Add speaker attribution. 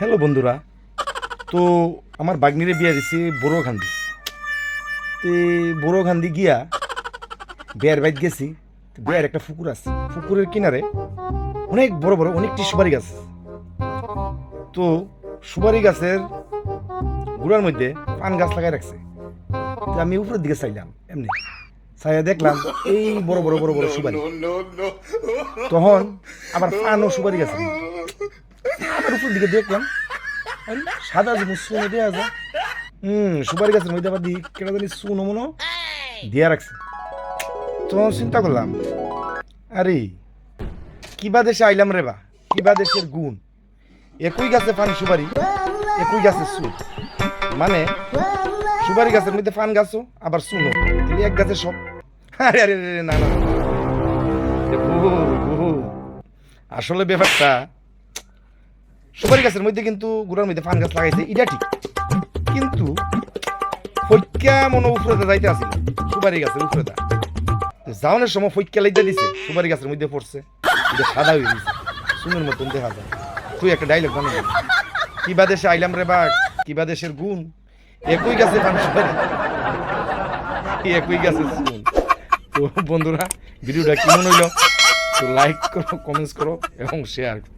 Speaker 1: Hello বন্ধুরা, তো আমার বাগনিরে বিয়া দিছে বড়ো খান্দি তে বড়ো খান্দি গিয়া বিয়ার বাইত গেছি বিয়ার একটা পুকুর আছে। পুকুরের কিনারে অনেক বড় বড় অনেকটি সুপারি গাছ তো সুপারি গাছের গুড়ার মধ্যে পান গাছ লাগাই রাখছে। আমি উপরের দিকে চাইলাম, এমনি। চাইয়া দেখলাম এই বড় বড় বড় বড় সুপারি। তখন আবার পানও সুপারি গাছ আবার উপর দিকে দেখলাম। আরে, সাদা যে মুসলিম দেওয়া যায় হুম সুপারি গাছের মধ্যে আবার দি কেন জানি সুনো মনো দিয়া রাখছে। তখন চিন্তা করলাম আরে কিবা দেশে আইলাম রে বা কিবা দেশের গুণ। একই গাছে পান সুপারি একই গাছে সুন মানে সুপারি গাছের মধ্যে পান গাছও আবার সুনো তাহলে এক গাছে সব আরে আরে না না। আসলে ব্যাপারটা সুপারি গাছের মধ্যে কিন্তু গুড়ার মধ্যে পান গাছ লাগাইছে, এটা ঠিক। কিন্তু ফৈক্যা মনে উপরে যাইতে আসিল, সুপারি গাছের উপরে দা যাওয়ানোর সময় ফৈক্যা লাইতে দিছে, সুপারি গাছের মধ্যে পড়ছে, এটা সাদা হয়ে গেছে, সুনের মতন দেখা যায়। তুই একটা ডাইলগ বানিয়ে কিবা দেশে আইলাম রে বা কিবা দেশের গুণ, একই গাছে পান সুপারি, একই গাছের গুণ তো বন্ধুরা, ভিডিওটা কেমন হইল? তো লাইক করো কমেন্টস করো এবং শেয়ার করো।